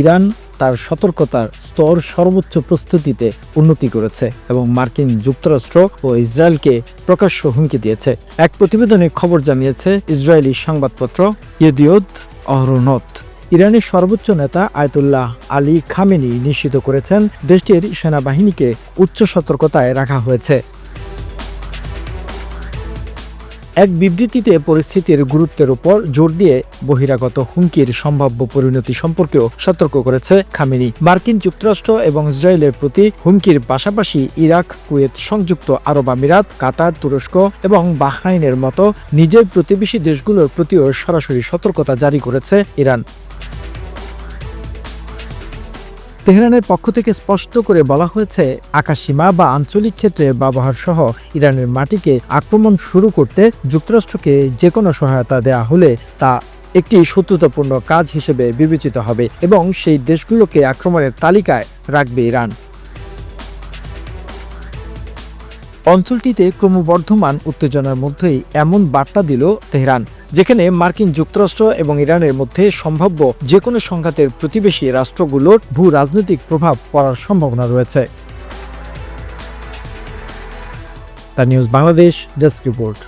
Iran তার সতর্কতার স্তর সর্বোচ্চ প্রস্তুতিতে উন্নতি করেছে এবং মার্কিন যুক্তরাষ্ট্র ও ইসরায়েলকে প্রকাশ্য হুমকি দিয়েছে। এক প্রতিবেদনে খবর জানিয়েছে, ইসরায়েলি সংবাদপত্র ইয়েদিওদ অহরনত ইরানের সর্বোচ্চ নেতা আয়তুল্লাহ আলী খামেনি নিশ্চিত করেছেন, দেশটির সেনাবাহিনীকে উচ্চ সতর্কতায় রাখা হয়েছে। এক বিবৃতিতে পরিস্থিতির গুরুত্বের উপর জোর দিয়ে বহিরাগত হুমকির সম্ভাব্য পরিণতি সম্পর্কেও সতর্ক করেছে খামেনি। মার্কিন যুক্তরাষ্ট্র এবং ইসরায়েলের প্রতি হুমকির পাশাপাশি ইরাক, কুয়েত সংযুক্ত আরব আমিরাত, কাতার, তুরস্ক এবং বাহরাইনের মতো নিজের প্রতিবেশী দেশগুলোর প্রতিও সরাসরি সতর্কতা জারি করেছে ইরান। তেহরানের পক্ষ থেকে স্পষ্ট করে বলা হয়েছে, আকাশসীমা বা আঞ্চলিক ক্ষেত্রে ব্যবহার সহ ইরানের মাটিকে আক্রমণ শুরু করতে যুক্তরাষ্ট্রকে যে কোনো সহায়তা দেয়া হলে তা একটি শত্রুতাপূর্ণ কাজ হিসেবে বিবেচিত হবে এবং সেই দেশগুলোকে আক্রমণের তালিকায় রাখবে ইরান। অঞ্চলটিতে ক্রমবর্ধমান উত্তেজনার মধ্যেই এমন বার্তা দিল তেহরান, যেখানে মার্কিন যুক্তরাষ্ট্র এবং ইরানের মধ্যে সম্ভাব্য যে কোনো সংঘাতের প্রতিবেশী রাষ্ট্রগুলোর ভূ রাজনৈতিক প্রভাব পড়ার সম্ভাবনা রয়েছে। The News Bangladesh desk report.